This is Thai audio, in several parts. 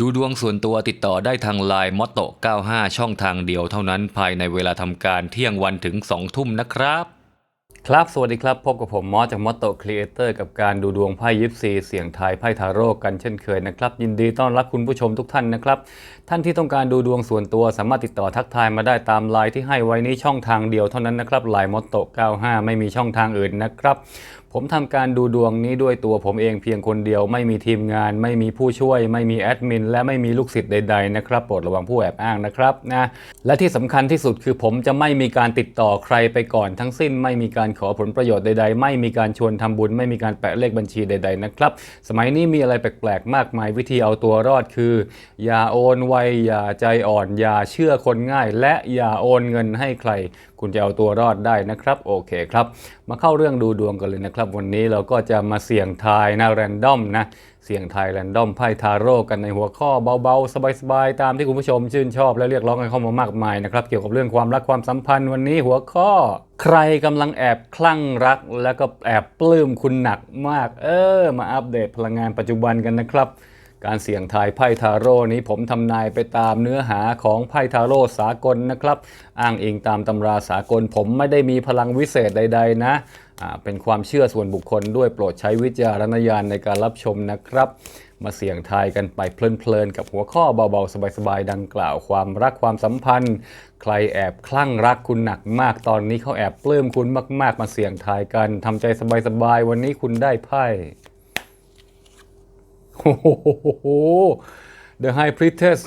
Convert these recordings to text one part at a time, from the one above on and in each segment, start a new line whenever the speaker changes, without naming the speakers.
ดูดวงส่วนตัวติดต่อได้ทางไลน์มอตโต95 ช่องทางเดียวเท่านั้นภายในเวลาทำการเที่ยงวันถึง 2 ทุ่มนะครับ ครับสวัสดีครับพบกับผมมอสจากมอตโตครีเอเตอร์กับการดูดวงไพ่ยิปซีเสียงทายไพ่ทาโร่กันเช่นเคยนะครับ ยินดีต้อนรับคุณผู้ชมทุกท่านนะครับ ท่านที่ต้องการดูดวงส่วนตัวสามารถติดต่อทักทายมาได้ตามไลน์ที่ให้ไว้นี้ช่องทางเดียวเท่านั้นนะครับไลน์มอตโต95 ไม่มีช่องทางอื่นนะครับ ผมทำการดูดวงนี้ด้วยตัวผมเองเพียงคนเดียวไม่มีทีมงาน ไม่มีผู้ช่วย ไม่มีแอดมิน และไม่มีลูกศิษย์ใดๆนะครับโปรดระวังผู้แอบอ้างนะครับนะและที่สำคัญที่สุดคือผมจะไม่มีการติดต่อใครไปก่อนทั้งสิ้น ไม่มีการขอผลประโยชน์ใดๆ ไม่มีการชวนทำบุญ ไม่มีการแปะเลขบัญชีใด ๆนะครับ สมัยนี้มีอะไรแปลกๆมากมายวิธีเอาตัวรอดคือ อย่าโอนไวอย่าใจอ่อน อย่าเชื่อคนง่าย และอย่าโอนเงินให้ใคร คุณจะเอาตัวรอดได้นะครับโอเคครับ มาเข้าเรื่องดูดวงกันเลยนะครับ วันนี้เราก็จะมาเสี่ยงทายนะแรนดอมนะเสี่ยงทายแรนดอมไพ่ทาโร่กันในหัวข้อเบาๆ สบายๆ ตามที่คุณผู้ชมชื่นชอบและเรียกร้องกันเข้ามามากมายนะครับ เกี่ยวกับเรื่องความรักความสัมพันธ์วันนี้หัวข้อ ใครกำลังแอบคลั่งรัก แล้วก็แอบปลื้มคุณหนักมาก เออ มาอัปเดตพลังงานปัจจุบันกันนะครับ การเสี่ยงทายไพ่ทาโร่นี้ผมทำนายไปตามเนื้อหาของไพ่ทาโร่สากลนะครับ อ้างอิงตามตำราสากล ผมไม่ได้มีพลังวิเศษใด ๆ นะ เป็นความเชื่อส่วนบุคคลด้วยโปรดใช้วิจารณญาณในการรับชมนะครับ มาเสี่ยงทายกันไปเพลินๆ กับหัวข้อเบาๆ สบายๆ ดังกล่าวความรักความสัมพันธ์ ใครแอบคลั่งรักคุณหนักมากตอนนี้เขาแอบปลื้มคุณมาก ๆ มาเสี่ยงทายกันทำใจสบายๆวันนี้คุณได้ไพ่ โอ้โห The High Priestess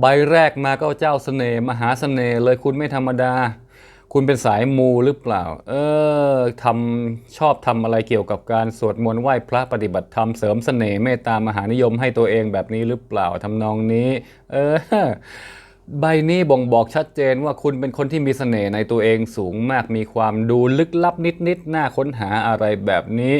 ใบแรกมาก็เจ้าเสน่ห์มหาเสน่ห์เลยคุณไม่ธรรมดา คุณเป็นสายมูหรือเปล่า เออทำชอบทำอะไรเกี่ยวกับการสวดมนต์ไหว้พระปฏิบัติธรรมเสริมเสน่ห์เมตตามหานิยมให้ตัวเองแบบนี้หรือเปล่าทำนองนี้ เออ ใบนี้บ่งบอกชัดเจนว่าคุณเป็นคนที่มีเสน่ห์ในตัวเองสูงมากมีความดูลึกลับนิดๆน่าค้นหาอะไรแบบนี้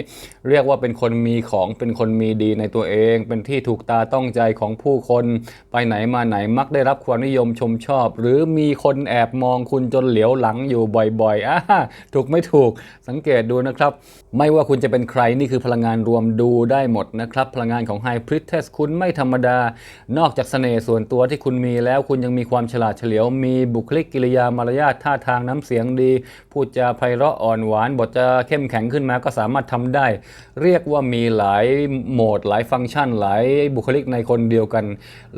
เรียกว่าเป็นคนมีของเป็นคนมีดีในตัวเอง เป็นที่ถูกตาต้องใจของผู้คน ไปไหนมาไหนมักได้รับความนิยมชมชอบ หรือมีคนแอบมองคุณจนเหลียวหลังอยู่บ่อยๆอ่าถูกไม่ถูกสังเกตดูนะครับ ไม่ว่าคุณจะเป็นใครนี่คือพลังงานรวมดูได้หมดนะครับพลังงานของ High Priestess คุณไม่ธรรมดา นอกจากเสน่ห์ส่วนตัวที่คุณมีแล้วคุณยังมีความฉลาดเฉลียว มีบุคลิกกิริยามารยาทท่าทางน้ำเสียงดี พูดจาไพเราะอ่อนหวาน บทจะเข้มแข็งขึ้นมาก็สามารถทำได้ เรียกว่ามีหลายโหมด หลายฟังก์ชัน หลายบุคลิกในคนเดียวกัน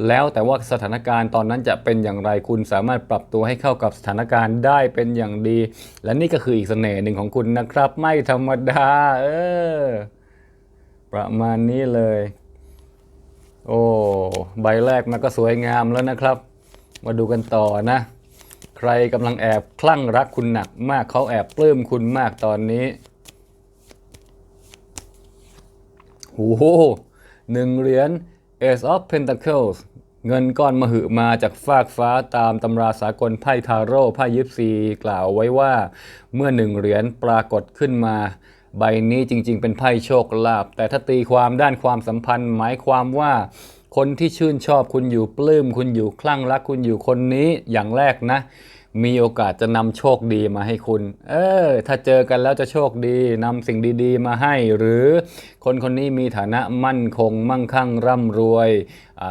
แล้วแต่ว่าสถานการณ์ตอนนั้นจะเป็นอย่างไรคุณสามารถปรับตัวให้เข้ากับสถานการณ์ได้เป็นอย่างดี และนี่ก็คืออีกเสน่ห์หนึ่งของคุณนะครับ ไม่ธรรมดาเออประมาณนี้เลย โอ้ ใบแรกมันก็สวยงามแล้วนะครับ มาดูกันต่อนะ ใครกำลังแอบคลั่งรักคุณหนักมากเขาแอบปลื้มคุณมากตอนนี้โอ้โหหนึ่งเหรียญ Ace of Pentacles เงินก้อนมหึมาจากฟากฟ้าตามตำราสากลไพ่ทาโร่ไพ่ยิปซีกล่าวไว้ว่าเมื่อหนึ่งเหรียญปรากฏขึ้นมา ใบนี้จริงๆ เป็นไพ่โชคลาภแต่ถ้าตีความด้านความสัมพันธ์ หมายความว่า คนที่ชื่นชอบคุณอยู่ปลื้มคุณอยู่คลั่งรักคุณอยู่คนนี้อย่างแรกนะ มีโอกาสจะนำโชคดีมาให้คุณ เออ ถ้าเจอกันแล้วจะโชคดีนำสิ่งดี ๆ มาให้ หรือคนคนนี้มีฐานะมั่นคง มั่งคั่งร่ำรวย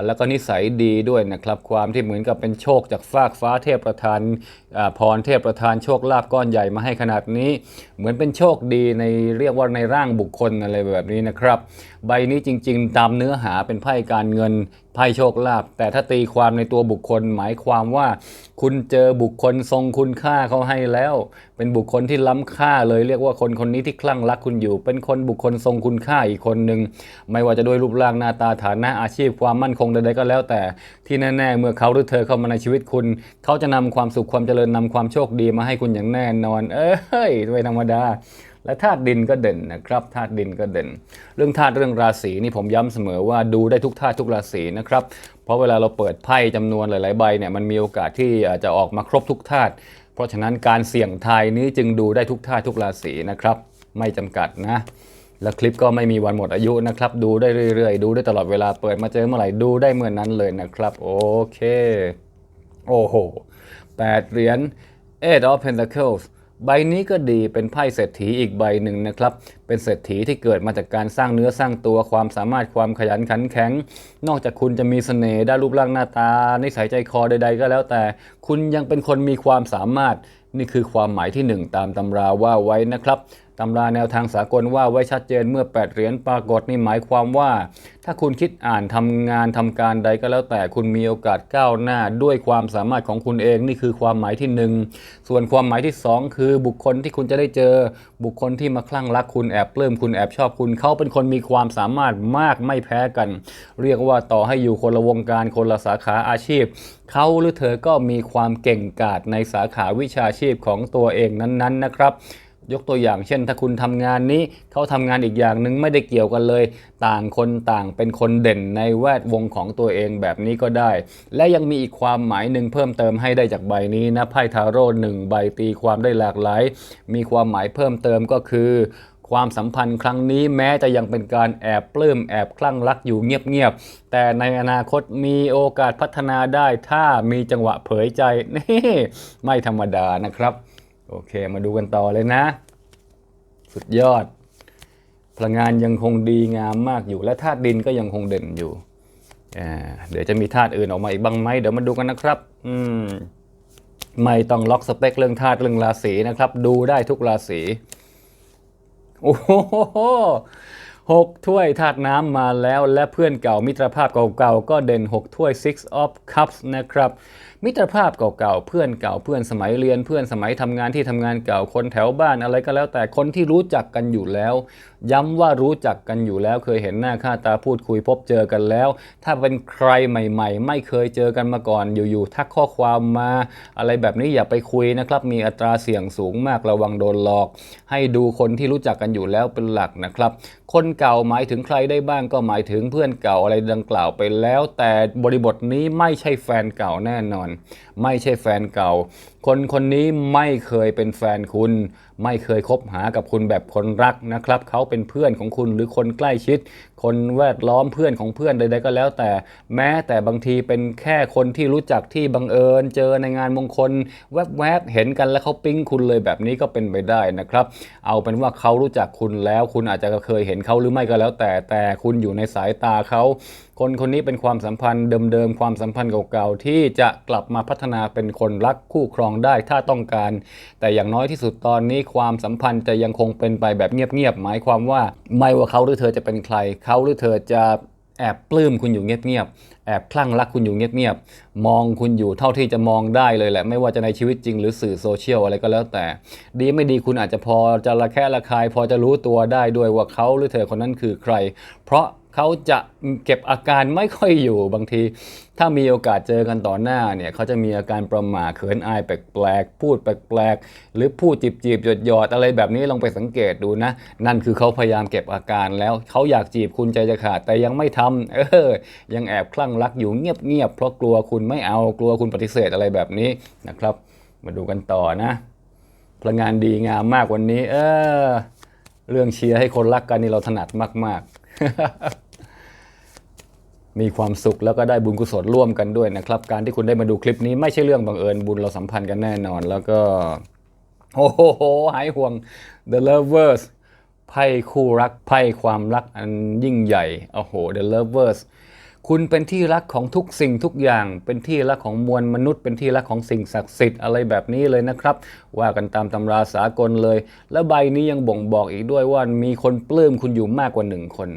แล้วก็นิสัยดีด้วยนะครับ ความที่เหมือนกับเป็นโชคจากฟากฟ้าเทพประธานพรเทพประธานโชคลาภก้อนใหญ่มาให้ขนาดนี้ เหมือนเป็นโชคดีในเรียกว่าในร่างบุคคลอะไรแบบนี้นะครับ ใบนี้จริง ๆ ตามเนื้อหาเป็นไพ่การเงินไพ่โชคลาภแต่ถ้าตีความในตัวบุคคลหมายความว่า คุณเจอบุคคลทรงคุณค่าเขาให้แล้วเป็นบุคคลที่ล้ำค่าเลยเรียกว่าคนคนนี้ที่คลั่งรักคุณอยู่ เป็นคนบุคคลทรงคุณค่าอีกคนหนึ่งไม่ว่าจะด้วยรูปร่างหน้าตาฐานะอาชีพความมั่นคงใดๆก็แล้วแต่ที่แน่ ๆ เมื่อเขาหรือเธอเข้ามาในชีวิตคุณ เขาจะนำความสุขความเจริญนำความโชคดีมาให้คุณอย่างแน่นอน เอ้ยไม่ธรรมดา และธาตุดินก็เด่นนะครับธาตุดินก็เด่น เรื่องธาตุเรื่องราศีนี่ผมย้ำเสมอว่าดูได้ทุกธาตุทุกราศีนะครับเพราะเวลาเราเปิดไพ่จำนวนหลายๆใบเนี่ยมันมีโอกาสที่อาจจะออกมาครบทุกธาตุเพราะฉะนั้นการเสี่ยงทายนี้จึงดูได้ทุกธาตุทุกราศีนะครับ ไม่จำกัดนะและคลิปก็ไม่มีวันหมดอายุนะครับ ดูได้เรื่อยๆ ดูได้ตลอดเวลาเปิดมาเจอเมื่อไหร่ดูได้เมื่อนนั้นเลยนะครับ โอเค โอ้โหแปดเหรียญ Eight of Pentacles ใบนี้ก็ดีเป็นไพ่เศรษฐีอีกใบหนึ่งนะครับ เป็นเศรษฐีที่เกิดมาจากการสร้างเนื้อสร้างตัวความสามารถความขยันขันแข็ง นอกจากคุณจะมีเสน่ห์ด้านรูปร่างหน้าตา นิสัยใจคอใดๆ ก็แล้วแต่ คุณยังเป็นคนมีความสามารถนี่คือความหมายที่หนึ่งตามตำราว่าไว้นะครับตำราแนวทางสากลว่าไว้ชัดเจนเมื่อ 8 เหรียญปรากฏนี่หมายความว่า ถ้าคุณคิดอ่านทำงานทำการใดก็แล้วแต่คุณมีโอกาสก้าวหน้าด้วยความสามารถของคุณเองนี่คือความหมายที่หนึ่งส่วนความหมายที่สองคือบุคคลที่คุณจะได้เจอ บุคคลที่มาคลั่งรักคุณแอบปลื้มคุณแอบชอบคุณเขาเป็นคนมีความสามารถมากไม่แพ้กัน เรียกว่าต่อให้อยู่คนละวงการคนละสาขาอาชีพเขาหรือเธอก็มีความเก่งกาจในสาขาวิชาชีพของตัวเองนั้นๆนะครับ ยกตัวอย่างเช่น ถ้าคุณทำงานนี้เขาทำงานอีกอย่างหนึ่งไม่ได้เกี่ยวกันเลย ต่างคนต่างเป็นคนเด่นในแวดวงของตัวเองแบบนี้ก็ได้ และยังมีอีกความหมายหนึ่งเพิ่มเติมให้ได้จากใบนี้นะไพ่ทาโร่หนึ่งใบตีความได้หลากหลาย มีความหมายเพิ่มเติมก็คือความสัมพันธ์ครั้งนี้แม้จะยังเป็นการแอบปลื้มแอบคลั่งรักอยู่เงียบๆ แต่ในอนาคตมีโอกาสพัฒนาได้ถ้ามีจังหวะเผยใจนี่ไม่ธรรมดานะครับ โอเค มาดูกันต่อเลยนะ สุดยอด พลังงานยังคงดีงามมากอยู่ และธาตุดินก็ยังคงเด่นอยู่ เดี๋ยวจะมีธาตุอื่นออกมาอีกบ้างไหมเดี๋ยวมาดูกันนะครับ อืมไม่ต้องล็อกสเปคเรื่องธาตุเรื่องราศีนะครับ ดูได้ทุกราศีโอ้โหหกถ้วยธาตุน้ำมาแล้วและเพื่อนเก่ามิตรภาพเก่าๆก็เด่น 6 ถ้วย six of cups นะครับ มิตรภาพเก่าๆ เพื่อนเก่าเพื่อนสมัยเรียนเพื่อนสมัยทำงานที่ทำงานเก่าคนแถวบ้านอะไรก็แล้ว แต่คนที่รู้จักกันอยู่แล้ว ย้ำว่ารู้จักกันอยู่แล้ว เคยเห็นหน้าค่าตาพูดคุยพบเจอกันแล้ว ถ้าเป็นใครใหม่ ๆ ไม่เคยเจอกันมาก่อนอยู่ๆทักข้อความมา อะไรแบบนี้อย่าไปคุยนะครับ มีอัตราเสี่ยงสูงมากระวังโดนหลอก ให้ดูคนที่รู้จักกันอยู่แล้วเป็นหลักนะครับ คนเก่าหมายถึงใครได้บ้างก็หมายถึงเพื่อนเก่าอะไรดังกล่าวไปแล้ว แต่บริบทนี้ไม่ใช่แฟนเก่าแน่นอนไม่ใช่แฟนเก่า คนคนนี้ไม่เคยเป็นแฟนคุณ ไม่เคยคบหากับคุณแบบคนรักนะครับ เขาเป็นเพื่อนของคุณหรือคนใกล้ชิด คนแวดล้อมเพื่อนของเพื่อนใดๆก็แล้ว แต่แม้แต่บางทีเป็นแค่คนที่รู้จักที่บังเอิญ เจอในงานมงคล แวบๆเห็นกันแล้วเขาปิ๊งคุณเลยแบบนี้ก็เป็นไปได้นะครับ เอาเป็นว่าเขารู้จักคุณแล้ว คุณอาจจะเคยเห็นเขาหรือไม่ก็แล้ว แต่แต่คุณอยู่ในสายตาเขาคนคนนี้เป็นความสัมพันธ์เดิมๆความสัมพันธ์เก่าๆที่จะกลับมาพัฒนาเป็นคนรักคู่ครองได้ถ้าต้องการ แต่อย่างน้อยที่สุดตอนนี้ความสัมพันธ์จะยังคงเป็นไปแบบเงียบๆหมายความว่าไม่ว่าเขาหรือเธอจะเป็นใคร เขาหรือเธอจะแอบปลื้มคุณอยู่เงียบๆ แอบคลั่งรักคุณอยู่เงียบๆ มองคุณอยู่เท่าที่จะมองได้เลยแหละ ไม่ว่าจะในชีวิตจริงหรือสื่อโซเชียลอะไรก็แล้วแต่ ดีไม่ดีคุณอาจจะพอจะระแคะระคาย พอจะรู้ตัวได้ด้วยว่าเขาหรือเธอคนนั้นคือใคร เพราะ เขาจะเก็บอาการไม่ค่อยอยู่บางที ถ้ามีโอกาสเจอกันต่อหน้าเนี่ยเขาจะมีอาการประหม่าเขินอายแปลกๆพูดแปลกๆหรือพูดจีบจีบหยดหยอดๆอะไรแบบนี้ลองไปสังเกตดูนะ นั่นคือเขาพยายามเก็บอาการแล้วเขาอยากจีบคุณใจจะขาดแต่ยังไม่ทำเออยังแอบคลั่งรักอยู่เงียบๆเพราะกลัวคุณไม่เอากลัวคุณปฏิเสธอะไรแบบนี้นะครับ มาดูกันต่อนะพลังงานดีงามมากวันนี้ เออ เรื่องเชียร์ให้คนรักกันนี่เราถนัดมาก ๆ มีความสุขแล้วก็ได้บุญกุศลร่วมกันด้วยนะครับ การที่คุณได้มาดูคลิปนี้ไม่ใช่เรื่องบังเอิญบุญเราสัมพันธ์กันแน่นอน แล้วก็โอ้โหหายห่วง The Lovers ไพ่คู่รักไพ่ความรักอันยิ่งใหญ่โอ้โห The Lovers คุณเป็นที่รักของทุกสิ่งทุกอย่าง เป็นที่รักของมวลมนุษย์ เป็นที่รักของสิ่งศักดิ์สิทธิ์อะไรแบบนี้เลยนะครับ ว่ากันตามตำราสากลเลย และใบนี้ยังบ่งบอกอีกด้วยว่ามีคนปลื้มคุณอยู่มากกว่าหนึ่งคน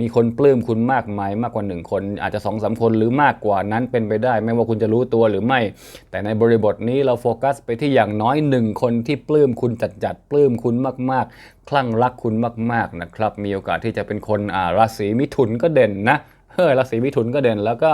มีคนปลื้มคุณมากมายมากกว่าหนึ่งคน อาจจะสองสามคนหรือมากกว่านั้นเป็นไปได้ ไม่ว่าคุณจะรู้ตัวหรือไม่ แต่ในบริบทนี้เราโฟกัสไปที่อย่างน้อยหนึ่งคนที่ปลื้มคุณจัดจัดๆปลื้มคุณมากๆ คลั่งรักคุณมาก ๆนะครับ มีโอกาสที่จะเป็นคนราศีมิถุนก็เด่นนะ เฮ้ยราศีมิถุนก็เด่น แล้วก็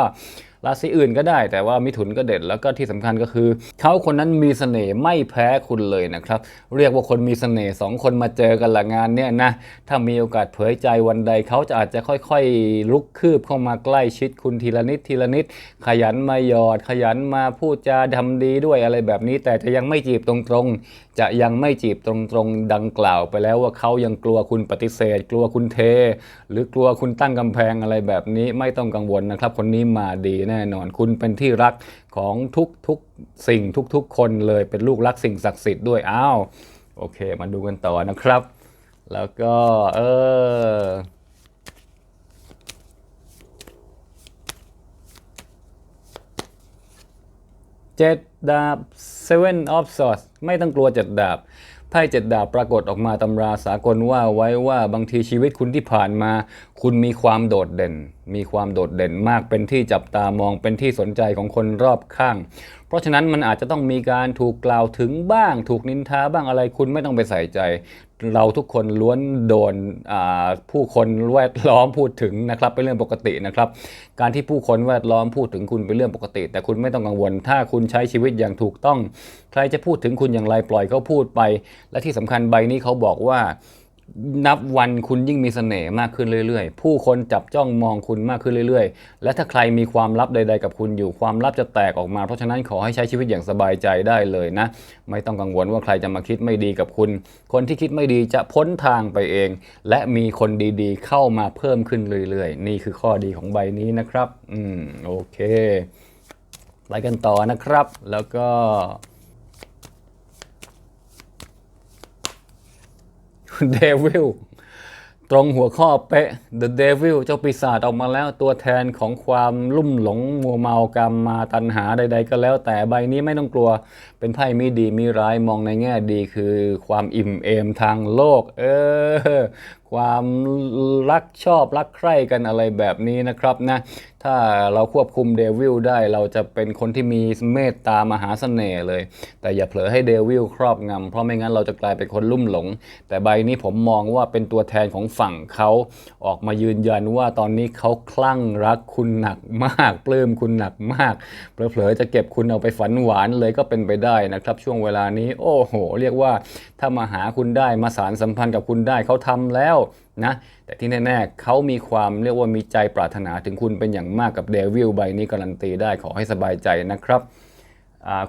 ราศีอื่นก็ได้ แต่ว่ามิถุนก็เด่นแล้วก็ที่สำคัญก็คือเขาคนนั้นมีเสน่ห์ไม่แพ้คุณเลยนะครับ เรียกว่าคนมีเสน่ห์สองคนมาเจอกันละงานเนี่ยนะถ้ามีโอกาสเผยใจวันใดเขาจะอาจจะค่อยๆ ลุกคืบเข้ามาใกล้ชิดคุณทีละนิดทีละนิด ขยันมาหยอด ขยันมาพูดจาทำดีด้วยอะไรแบบนี้ แต่จะยังไม่จีบตรงๆ จะยังไม่จีบตรงๆดังกล่าวไปแล้วว่าเขายังกลัวคุณปฏิเสธ กลัวคุณเท หรือกลัวคุณตั้งกำแพงอะไรแบบนี้ไม่ต้องกังวลนะครับ คนนี้มาดีนะแน่นอน คุณเป็นที่รักของทุกๆสิ่งทุกๆ คนเลยเป็นลูกรักสิ่งศักดิ์สิทธิ์ด้วยอ้าวโอเค มาดูกันต่อนะครับ แล้วก็เออเจ็ดดาบ Seven of Swords ไม่ต้องกลัวเจ็ดดาบ ไพ่เจ็ดดาบปรากฏออกมาตำราสากลว่าไว้ว่าบางทีชีวิตคุณที่ผ่านมา คุณมีความโดดเด่น มีความโดดเด่นมากเป็นที่จับตามองเป็นที่สนใจของคนรอบข้าง เพราะฉะนั้นมันอาจจะต้องมีการถูกกล่าวถึงบ้าง ถูกนินทาบ้างอะไรคุณไม่ต้องไปใส่ใจ เราทุกคนล้วนโดนผู้คนแวดล้อมพูดถึงนะครับเป็นเรื่องปกตินะครับ การที่ผู้คนแวดล้อมพูดถึงคุณเป็นเรื่องปกติ แต่คุณไม่ต้องกังวล ถ้าคุณใช้ชีวิตอย่างถูกต้อง ใครจะพูดถึงคุณอย่างไรปล่อยเขาพูดไป และที่สำคัญใบนี้เขาบอกว่า นับวันคุณยิ่งมีเสน่ห์มากขึ้นเรื่อย ๆ ผู้คนจับจ้องมองคุณมากขึ้นเรื่อย ๆ และถ้าใครมีความลับใด ๆ กับคุณอยู่ความลับจะแตกออกมา เพราะฉะนั้นขอให้ใช้ชีวิตอย่างสบายใจได้เลยนะ ไม่ต้องกังวลว่าใครจะมาคิดไม่ดีกับคุณ คนที่คิดไม่ดีจะพ้นทางไปเอง และมีคนดีๆ เข้ามาเพิ่มขึ้นเรื่อย ๆ นี่คือข้อดีของใบนี้นะครับ อืมโอเค ไปกันต่อนะครับ แล้วก็ เดวิลตรงหัวข้อเป๊ะ The Devil เจ้าปีศาจออกมาแล้วตัวแทนของความลุ่มหลงมัวเมากรรมมาตัณหาใด ๆ ก็แล้ว แต่ใบนี้ไม่ต้องกลัวเป็นไพ่มีดีมีร้ายมองในแง่ดีคือความอิ่มเอมทางโลก เออ ความรักชอบรักใคร่กันอะไรแบบนี้นะครับนะถ้าเราควบคุมเดวิลได้เราจะเป็นคนที่มีเมตตามหาเสน่ห์เลย แต่อย่าเผลอให้เดวิลครอบงำเพราะไม่งั้นเราจะกลายเป็นคนลุ่มหลง แต่ใบนี้ผมมองว่าเป็นตัวแทนของฝั่งเขาออกมายืนยันว่าตอนนี้เขาคลั่งรักคุณหนักมากปลื้มคุณหนักมากเผลอๆจะเก็บคุณเอาไปฝันหวานเลยก็เป็นไปได้นะครับ ช่วงเวลานี้ โอ้โห เรียกว่าถ้ามาหาคุณได้มาสารสัมพันธ์กับคุณได้เขาทำแล้ว นะแต่ที่แน่ๆเขามีความเรียกว่ามีใจปรารถนาถึงคุณเป็นอย่างมากกับเดวิลใบนี้การันตีได้ขอให้สบายใจนะครับ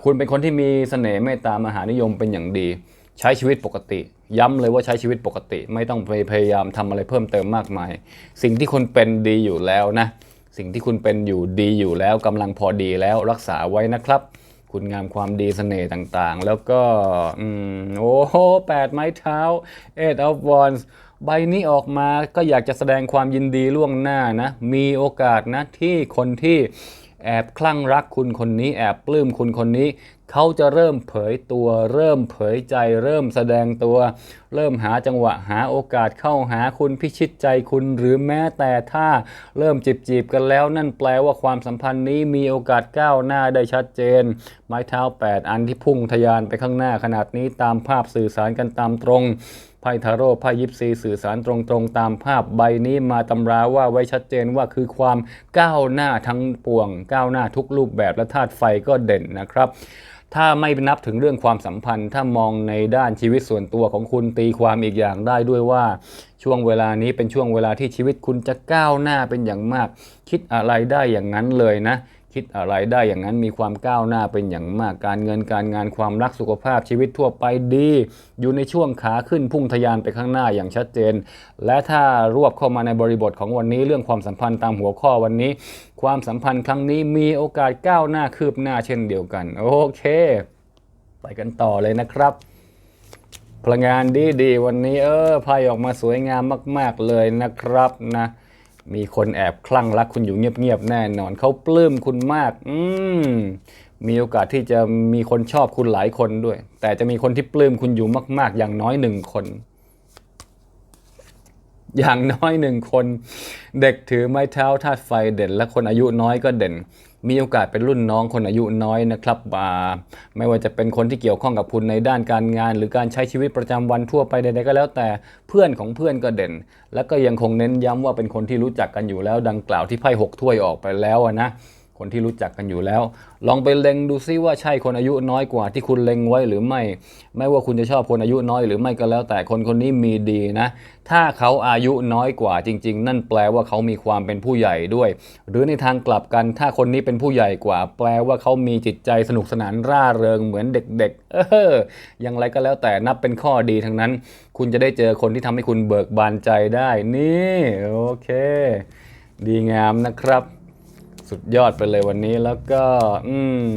คุณเป็นคนที่มีเสน่ห์เมตตามหานิยมเป็นอย่างดี ใช้ชีวิตปกติ ย้ำเลยว่าใช้ชีวิตปกติ ไม่ต้องไปพยายามทำอะไรเพิ่มเติมมากมาย สิ่งที่คุณเป็นดีอยู่แล้วนะสิ่งที่คุณเป็นอยู่ดีอยู่แล้วกำลังพอดีแล้วรักษาไว้นะครับ คุณงามความดีเสน่ห์ต่างๆ แล้วก็อโอ้โหแปดไม้เท้า eight of wands ใบนี้ออกมาก็อยากจะแสดงความยินดีล่วงหน้านะ มีโอกาสนะที่คนที่แอบคลั่งรักคุณคนนี้ แอบปลื้มคุณคนนี้ เขาจะเริ่มเผยตัว เริ่มเผยใจ เริ่มแสดงตัว เริ่มหาจังหวะหาโอกาสเข้าหาคุณพิชิตใจคุณหรือแม้แต่ถ้าเริ่มจีบจีบๆกันแล้ว นั่นแปลว่าความสัมพันธ์นี้มีโอกาสก้าวหน้าได้ชัดเจน ไม้เท้า 8 อันที่พุ่งทะยานไปข้างหน้าขนาดนี้ตามภาพสื่อสารกันตามตรง ไพ่ทาโร่ไพ่ยิปซีสื่อสารตรงๆ ตามภาพใบนี้มาตำราว่าไว้ชัดเจนว่าคือความก้าวหน้าทั้งปวง ก้าวหน้าทุกรูปแบบและธาตุไฟก็เด่นนะครับถ้าไม่นับถึงเรื่องความสัมพันธ์ ถ้ามองในด้านชีวิตส่วนตัวของคุณตีความอีกอย่างได้ด้วยว่าช่วงเวลานี้เป็นช่วงเวลาที่ชีวิตคุณจะก้าวหน้าเป็นอย่างมาก คิดอะไรได้อย่างนั้นเลยนะ คิดอะไรได้อย่างนั้นมีความก้าวหน้าเป็นอย่างมากการเงินการงานความรักสุขภาพชีวิตทั่วไปดี อยู่ในช่วงขาขึ้นพุ่งทะยานไปข้างหน้าอย่างชัดเจน และถ้ารวบเข้ามาในบริบทของวันนี้เรื่องความสัมพันธ์ตามหัวข้อวันนี้ ความสัมพันธ์ครั้งนี้มีโอกาสก้าวหน้าคืบหน้าเช่นเดียวกัน โอเค ไปกันต่อเลยนะครับพลังงานดีดีๆวันนี้เออไพ่ออกมาสวยงามมาก ๆเลยนะครับนะ มีคนแอบคลั่งรักคุณอยู่เงียบๆแน่นอนเขาปลื้มคุณมาก อืมมีโอกาสที่จะมีคนชอบคุณหลายคนด้วย แต่จะมีคนที่ปลื้มคุณอยู่มาก ๆ อย่างน้อยหนึ่งคน อย่างน้อยหนึ่งคน เด็กถือไม้เท้าธาตุไฟเด่น และคนอายุน้อยก็เด่น มีโอกาสเป็นรุ่นน้องคนอายุน้อยนะครับไม่ว่าจะเป็นคนที่เกี่ยวข้องกับคุณในด้านการงาน หรือการใช้ชีวิตประจำวันทั่วไปใดๆก็แล้วแต่เพื่อนของเพื่อนก็เด่น และก็ยังคงเน้นย้ำว่าเป็นคนที่รู้จักกันอยู่แล้วดังกล่าวที่ไพ่หกถ้วยออกไปแล้วนะ คนที่รู้จักกันอยู่แล้ว ลองไปเล็งดูซิว่าใช่คนอายุน้อยกว่าที่คุณเล็งไว้หรือไม่ ไม่ว่าคุณจะชอบคนอายุน้อยหรือไม่ก็แล้ว แต่คนคนนี้มีดีนะ ถ้าเขาอายุน้อยกว่าจริง ๆ นั่นแปลว่าเขามีความเป็นผู้ใหญ่ด้วย หรือในทางกลับกันถ้าคนนี้เป็นผู้ใหญ่กว่า แปลว่าเขามีจิตใจสนุกสนานร่าเริงเหมือนเด็ก ๆ เอออย่างไรก็แล้วแต่นับเป็นข้อดีทั้งนั้น คุณจะได้เจอคนที่ทำให้คุณเบิกบานใจได้ นี่ โอเค ดีงามนะครับ สุดยอดไปเลยวันนี้แล้วก็ อืม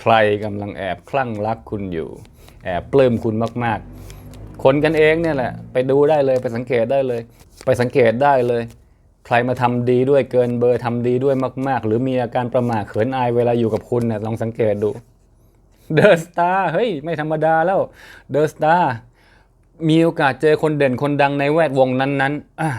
ใครกำลังแอบคลั่งรักคุณอยู่ แอบปลื้มคุณมากๆ คนกันเองเนี่ยแหละ ไปดูได้เลยไปสังเกตได้เลย ไปสังเกตได้เลย ใครมาทำดีด้วยเกินเบอร์ทำดีด้วยมาก ๆ หรือมีอาการประหม่าเขินอายเวลาอยู่กับคุณเนะลองสังเกตดูเดอะสตาร์เฮ้ย ไม่ธรรมดาแล้วเดอะสตาร์มีโอกาสเจอคนเด่นคนดังในแวดวงนั้นๆอะ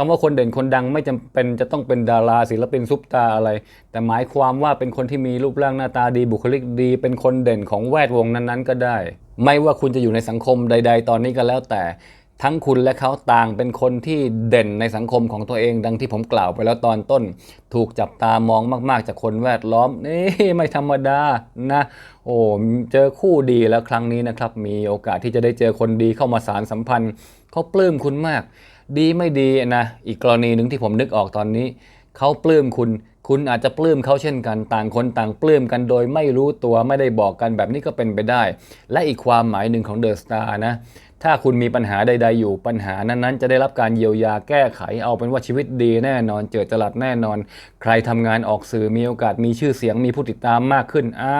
คำว่าคนเด่นคนดังไม่จำเป็นจะต้องเป็นดาราศิลปินซุปตาอะไร แต่หมายความว่าเป็นคนที่มีรูปร่างหน้าตาดีบุคลิกดี เป็นคนเด่นของแวดวงนั้นๆ ก็ได้ ไม่ว่าคุณจะอยู่ในสังคมใด ๆ ตอนนี้ก็แล้วแต่ทั้งคุณและเขาต่างเป็นคนที่เด่นในสังคมของตัวเองดังที่ผมกล่าวไปแล้วตอนต้น ถูกจับตามองมากๆ จากคนแวดล้อมนี่ไม่ธรรมดานะ โอ้เจอคู่ดีแล้วครั้งนี้นะครับ มีโอกาสที่จะได้เจอคนดีเข้ามาสารสัมพันธ์เขาปลื้มคุณมาก ดีไม่ดีนะอีกกรณีหนึ่งที่ผมนึกออกตอนนี้เขาปลื้มคุณ คุณอาจจะปลื้มเขาเช่นกันต่างคนต่างปลื้มกันโดยไม่รู้ตัวไม่ได้บอกกันแบบนี้ก็เป็นไปได้ และอีกความหมายหนึ่งของเดอะสตาร์นะ ถ้าคุณมีปัญหาใด ๆ อยู่ปัญหานั้นๆ จะได้รับการเยียวยาแก้ไขเอาเป็นว่าชีวิตดีแน่นอนเจิดจรัสแน่นอน ใครทำงานออกสื่อมีโอกาสมีชื่อเสียงมีผู้ติดตามมากขึ้นอ่า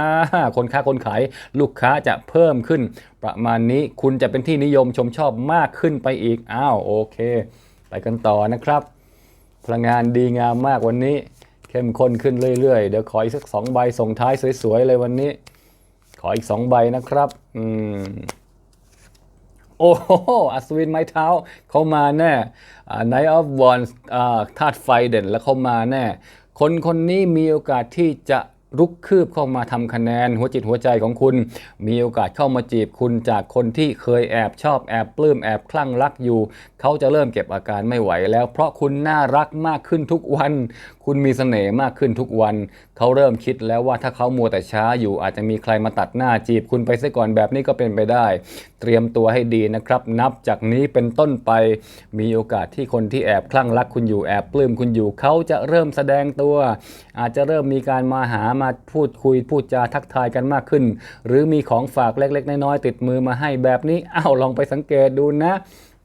คนค้าคนขายลูกค้าจะเพิ่มขึ้น ประมาณนี้คุณจะเป็นที่นิยมชมชอบมากขึ้นไปอีกอ้าวโอเค ไปกันต่อนะครับ พลังงานดีงามมากวันนี้ เข้มข้นขึ้นเรื่อยๆ เดี๋ยวขออีกสักสองใบส่งท้ายสวยๆเลยวันนี้ ขออีกสองใบนะครับ อืม โอ้โหอัศวินไม้เท้าเขามาแน่อ่า Knight of Wands อ่าธาตุไฟเด่นแล้วเขามาแน่ คนคนนี้มีโอกาสที่จะรุกคืบเข้ามาทำคะแนนหัวจิตหัวใจของคุณ มีโอกาสเข้ามาจีบคุณจากคนที่เคยแอบชอบแอบปลื้มแอบคลั่งรักอยู่ เขาจะเริ่มเก็บอาการไม่ไหวแล้ว เพราะคุณน่ารักมากขึ้นทุกวัน คุณมีเสน่ห์มากขึ้นทุกวัน เขาเริ่มคิดแล้วว่าถ้าเขามัวแต่ช้าอยู่อาจจะมีใครมาตัดหน้าจีบคุณไปซะก่อนแบบนี้ก็เป็นไปได้ เตรียมตัวให้ดีนะครับ นับจากนี้เป็นต้นไป มีโอกาสที่คนที่แอบคลั่งรักคุณอยู่แอบปลื้มคุณอยู่เขาจะเริ่มแสดงตัว อาจจะเริ่มมีการมาหามาพูดคุยพูดจาทักทายกันมากขึ้น หรือมีของฝากเล็กๆน้อยๆติดมือมาให้แบบนี้อ้าวลองไปสังเกตดูนะ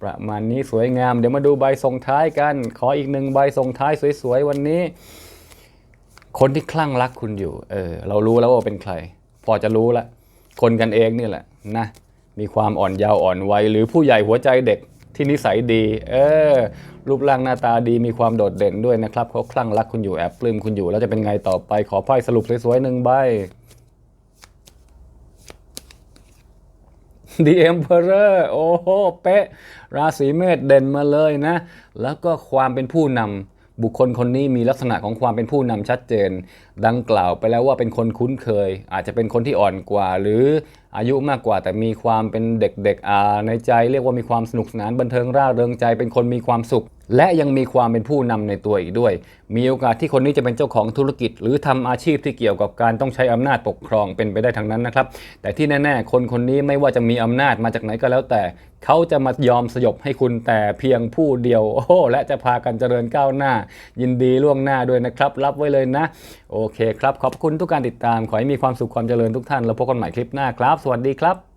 ประมาณนี้สวยงาม เดี๋ยวมาดูใบส่งท้ายกัน ขออีกหนึ่งใบส่งท้ายสวยๆวันนี้ คนที่คลั่งรักคุณอยู่ เออ เรารู้แล้วว่าเป็นใคร พอจะรู้ละ คนกันเองนี่แหละนะ มีความอ่อนเยาว์อ่อนวัยหรือผู้ใหญ่หัวใจเด็กที่นิสัยดี เออ รูปร่างหน้าตาดีมีความโดดเด่นด้วยนะครับเขาคลั่งรักคุณอยู่แอบปลื้มคุณอยู่ แล้วจะเป็นไงต่อไปขอไพ่สรุปสวยๆหนึ่งใบ The Emperor โอ้โห เป๊ะ ราศีเมษเด่นมาเลยนะ แล้วก็ความเป็นผู้นำบุคคลคนนี้มีลักษณะของความเป็นผู้นำชัดเจน ดังกล่าวไปแล้วว่าเป็นคนคุ้นเคย อาจจะเป็นคนที่อ่อนกว่า หรืออายุมากกว่าแต่มีความเป็นเด็กๆในใจ เรียกว่ามีความสนุกสนานบันเทิงร่าเริงใจ เป็นคนมีความสุขและยังมีความเป็นผู้นำในตัวอีกด้วย มีโอกาสที่คนนี้จะเป็นเจ้าของธุรกิจ หรือทำอาชีพที่เกี่ยวกับการต้องใช้อำนาจปกครองเป็นไปได้ทั้งนั้นนะครับ แต่ที่แน่ๆ คนคนนี้ไม่ว่าจะมีอำนาจมาจากไหนก็แล้วแต่ เขาจะมายอมสยบให้คุณแต่เพียงผู้เดียว โอ้และจะพากันเจริญก้าวหน้า ยินดีล่วงหน้าด้วยนะครับ รับไว้เลยนะ โอเคครับ ขอบคุณทุกการติดตาม ขอให้มีความสุขความเจริญทุกท่าน แล้วพบกันใหม่คลิปหน้าครับ สวัสดีครับ